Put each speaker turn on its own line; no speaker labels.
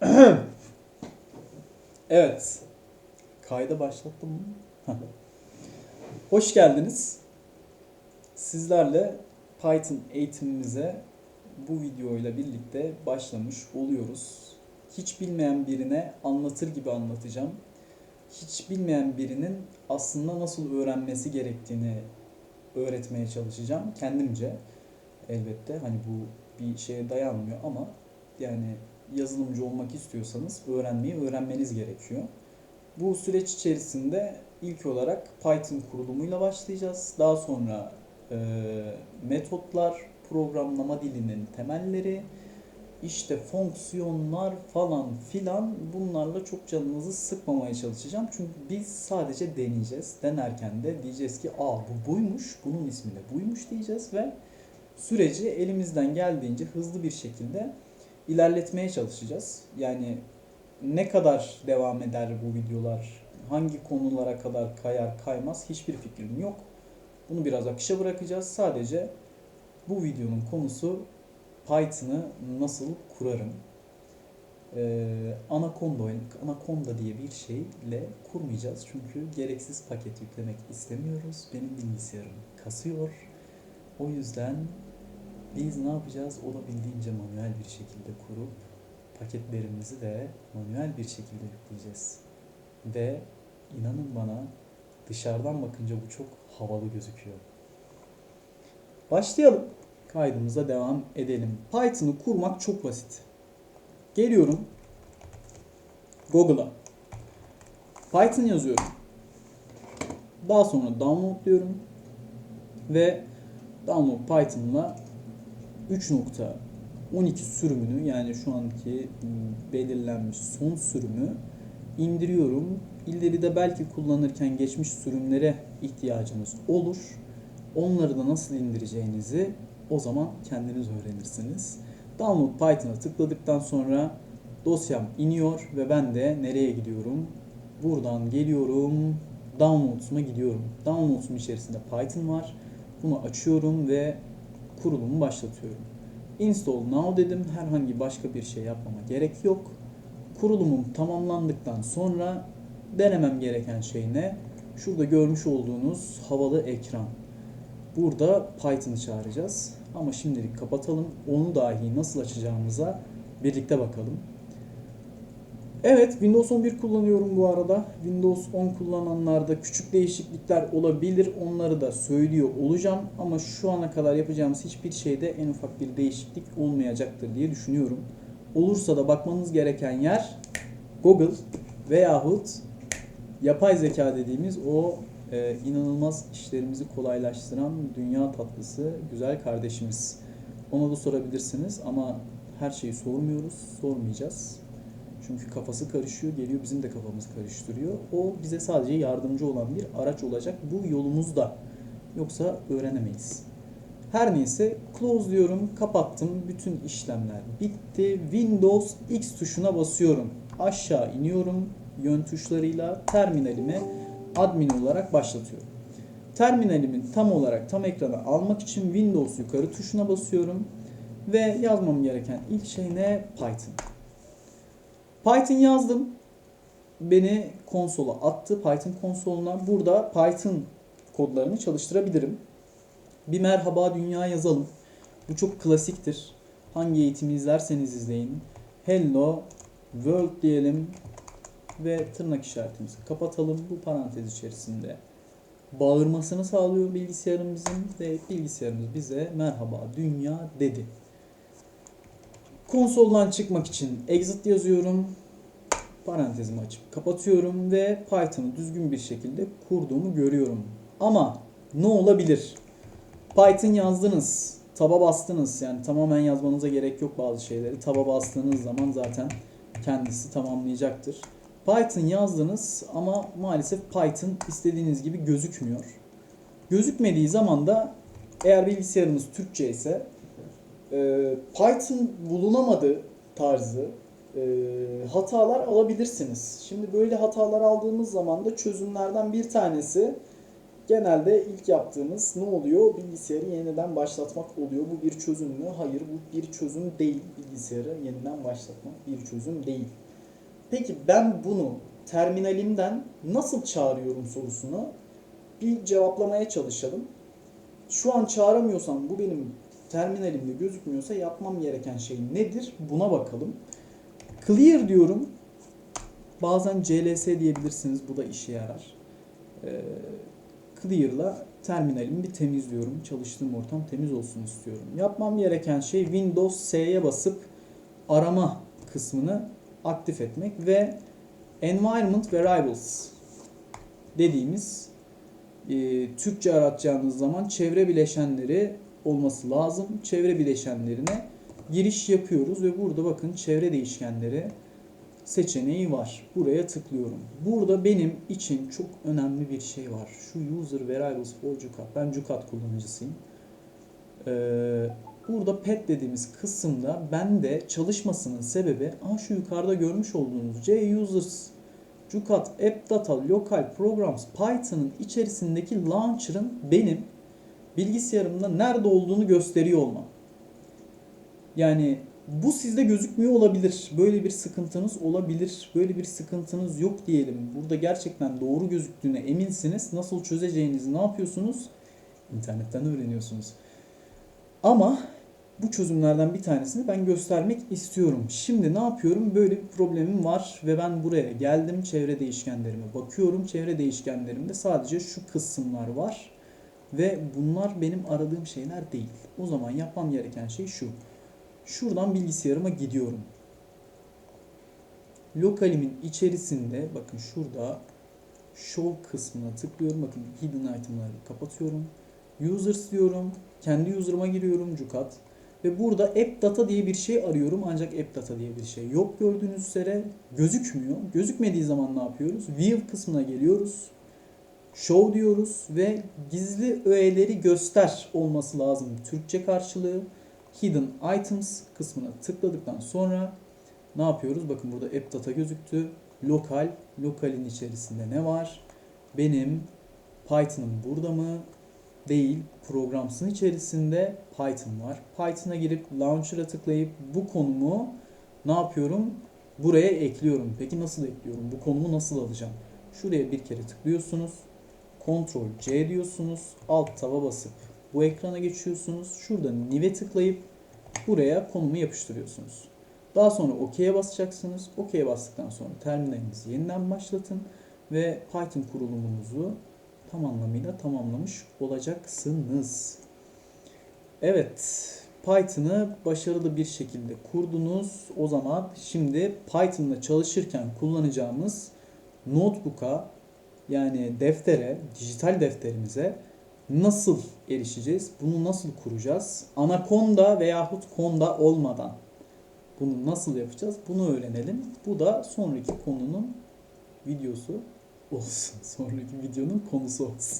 evet. Kayda başlattım mı? Hoş geldiniz. Sizlerle Python eğitimimize bu videoyla birlikte başlamış oluyoruz. Hiç bilmeyen birine anlatır gibi anlatacağım. Hiç bilmeyen birinin aslında nasıl öğrenmesi gerektiğini öğretmeye çalışacağım kendimce. Elbette hani bu bir şeye dayanmıyor ama yani yazılımcı olmak istiyorsanız öğrenmeyi öğrenmeniz gerekiyor. Bu süreç içerisinde ilk olarak Python kurulumuyla başlayacağız. Daha sonra e, metotlar, programlama dilinin temelleri, işte fonksiyonlar falan filan bunlarla çok canınızı sıkmamaya çalışacağım. Çünkü biz sadece deneyeceğiz. Denerken de diyeceğiz ki aa bu buymuş, bunun ismi de buymuş diyeceğiz ve süreci elimizden geldiğince hızlı bir şekilde ilerletmeye çalışacağız. Yani ne kadar devam eder bu videolar, hangi konulara kadar kayar kaymaz hiçbir fikrim yok. Bunu biraz akışa bırakacağız. Sadece bu videonun konusu Python'ı nasıl kurarım. Ee, Anaconda, Anaconda diye bir şeyle kurmayacağız. Çünkü gereksiz paket yüklemek istemiyoruz. Benim bilgisayarım kasıyor. O yüzden biz ne yapacağız? Olabildiğince manuel bir şekilde kurup paketlerimizi de manuel bir şekilde yükleyeceğiz. Ve inanın bana dışarıdan bakınca bu çok havalı gözüküyor. Başlayalım. Kaydımıza devam edelim. Python'ı kurmak çok basit. Geliyorum Google'a. Python yazıyorum. Daha sonra download diyorum. Ve download Python'la 3.12 sürümünü yani şu anki belirlenmiş son sürümü indiriyorum. İleride belki kullanırken geçmiş sürümlere ihtiyacınız olur. Onları da nasıl indireceğinizi o zaman kendiniz öğrenirsiniz. Download Python'a tıkladıktan sonra dosyam iniyor ve ben de nereye gidiyorum? Buradan geliyorum. Downloads'uma gidiyorum. Downloads'um içerisinde Python var. Bunu açıyorum ve kurulumu başlatıyorum. Install now dedim. Herhangi başka bir şey yapmama gerek yok. Kurulumum tamamlandıktan sonra denemem gereken şey ne? Şurada görmüş olduğunuz havalı ekran. Burada Python'ı çağıracağız. Ama şimdilik kapatalım. Onu dahi nasıl açacağımıza birlikte bakalım. Evet Windows 11 kullanıyorum bu arada. Windows 10 kullananlarda küçük değişiklikler olabilir. Onları da söylüyor olacağım. Ama şu ana kadar yapacağımız hiçbir şeyde en ufak bir değişiklik olmayacaktır diye düşünüyorum. Olursa da bakmanız gereken yer Google veyahut yapay zeka dediğimiz o e, inanılmaz işlerimizi kolaylaştıran dünya tatlısı güzel kardeşimiz. Ona da sorabilirsiniz ama her şeyi sormuyoruz, sormayacağız. Çünkü kafası karışıyor, geliyor bizim de kafamız karıştırıyor. O bize sadece yardımcı olan bir araç olacak bu yolumuzda. Yoksa öğrenemeyiz. Her neyse close diyorum, kapattım. Bütün işlemler bitti. Windows X tuşuna basıyorum. Aşağı iniyorum yön tuşlarıyla terminalimi admin olarak başlatıyorum. Terminalimin tam olarak tam ekrana almak için Windows yukarı tuşuna basıyorum ve yazmam gereken ilk şey ne? Python. Python yazdım. Beni konsola attı. Python konsoluna. Burada Python kodlarını çalıştırabilirim. Bir merhaba dünya yazalım. Bu çok klasiktir. Hangi eğitimi izlerseniz izleyin. Hello world diyelim ve tırnak işaretimizi kapatalım. Bu parantez içerisinde bağırmasını sağlıyor bilgisayarımızın ve bilgisayarımız bize merhaba dünya dedi. Konsoldan çıkmak için exit yazıyorum. Parantezimi açıp kapatıyorum ve Python'ı düzgün bir şekilde kurduğumu görüyorum. Ama ne olabilir? Python yazdınız, taba bastınız. Yani tamamen yazmanıza gerek yok bazı şeyleri. Taba bastığınız zaman zaten kendisi tamamlayacaktır. Python yazdınız ama maalesef Python istediğiniz gibi gözükmüyor. Gözükmediği zaman da eğer bilgisayarınız Türkçe ise e, Python bulunamadı tarzı e, hatalar alabilirsiniz. Şimdi böyle hatalar aldığımız zaman da çözümlerden bir tanesi
genelde ilk yaptığımız ne oluyor? Bilgisayarı yeniden başlatmak oluyor. Bu bir çözüm mü? Hayır bu bir çözüm değil. Bilgisayarı yeniden başlatmak bir çözüm değil. Peki ben bunu terminalimden nasıl çağırıyorum sorusunu bir cevaplamaya çalışalım. Şu an çağıramıyorsam bu benim terminalimde gözükmüyorsa yapmam gereken şey nedir? Buna bakalım. Clear diyorum. Bazen CLS diyebilirsiniz. Bu da işe yarar. Ee, Clear'la terminalimi bir temizliyorum. Çalıştığım ortam temiz olsun istiyorum. Yapmam gereken şey Windows S'ye basıp arama kısmını aktif etmek ve Environment Variables dediğimiz e, Türkçe aratacağınız zaman çevre bileşenleri olması lazım. Çevre bileşenlerine giriş yapıyoruz ve burada bakın çevre değişkenleri seçeneği var. Buraya tıklıyorum. Burada benim için çok önemli bir şey var. Şu user variables for Jukat. Ben Jukat kullanıcısıyım. Ee, burada pet dediğimiz kısımda bende çalışmasının sebebi aa şu yukarıda görmüş olduğunuz C users Jukat App Data Local Programs Python'ın içerisindeki launcher'ın benim bilgisayarımda nerede olduğunu gösteriyor olmam. Yani bu sizde gözükmüyor olabilir. Böyle bir sıkıntınız olabilir. Böyle bir sıkıntınız yok diyelim. Burada gerçekten doğru gözüktüğüne eminsiniz. Nasıl çözeceğinizi ne yapıyorsunuz? İnternetten öğreniyorsunuz. Ama bu çözümlerden bir tanesini ben göstermek istiyorum. Şimdi ne yapıyorum? Böyle bir problemim var ve ben buraya geldim. Çevre değişkenlerime bakıyorum. Çevre değişkenlerimde sadece şu kısımlar var. Ve bunlar benim aradığım şeyler değil. O zaman yapmam gereken şey şu. Şuradan bilgisayarıma gidiyorum. Lokalimin içerisinde bakın şurada show kısmına tıklıyorum. Bakın hidden item'ları kapatıyorum. Users diyorum. Kendi user'ıma giriyorum Cukat. Ve burada app data diye bir şey arıyorum ancak app data diye bir şey yok gördüğünüz üzere gözükmüyor. Gözükmediği zaman ne yapıyoruz? View kısmına geliyoruz. Show diyoruz ve gizli öğeleri göster olması lazım. Türkçe karşılığı Hidden Items kısmına tıkladıktan sonra ne yapıyoruz? Bakın burada app data gözüktü. Lokal, lokalin içerisinde ne var? Benim Python'ım burada mı? Değil. Programsın içerisinde Python var. Python'a girip Launcher'a tıklayıp bu konumu ne yapıyorum? Buraya ekliyorum. Peki nasıl ekliyorum? Bu konumu nasıl alacağım? Şuraya bir kere tıklıyorsunuz. Ctrl C diyorsunuz. Alt taba basıp bu ekrana geçiyorsunuz. Şurada New'e tıklayıp buraya konumu yapıştırıyorsunuz. Daha sonra OK'ye basacaksınız. OK'ye bastıktan sonra terminalinizi yeniden başlatın ve Python kurulumunuzu tam anlamıyla tamamlamış olacaksınız. Evet, Python'ı başarılı bir şekilde kurdunuz. O zaman şimdi Python'la çalışırken kullanacağımız notebook'a yani deftere, dijital defterimize nasıl erişeceğiz? Bunu nasıl kuracağız? Anaconda veyahut Conda olmadan bunu nasıl yapacağız? Bunu öğrenelim. Bu da sonraki konunun videosu olsun. Sonraki videonun konusu olsun.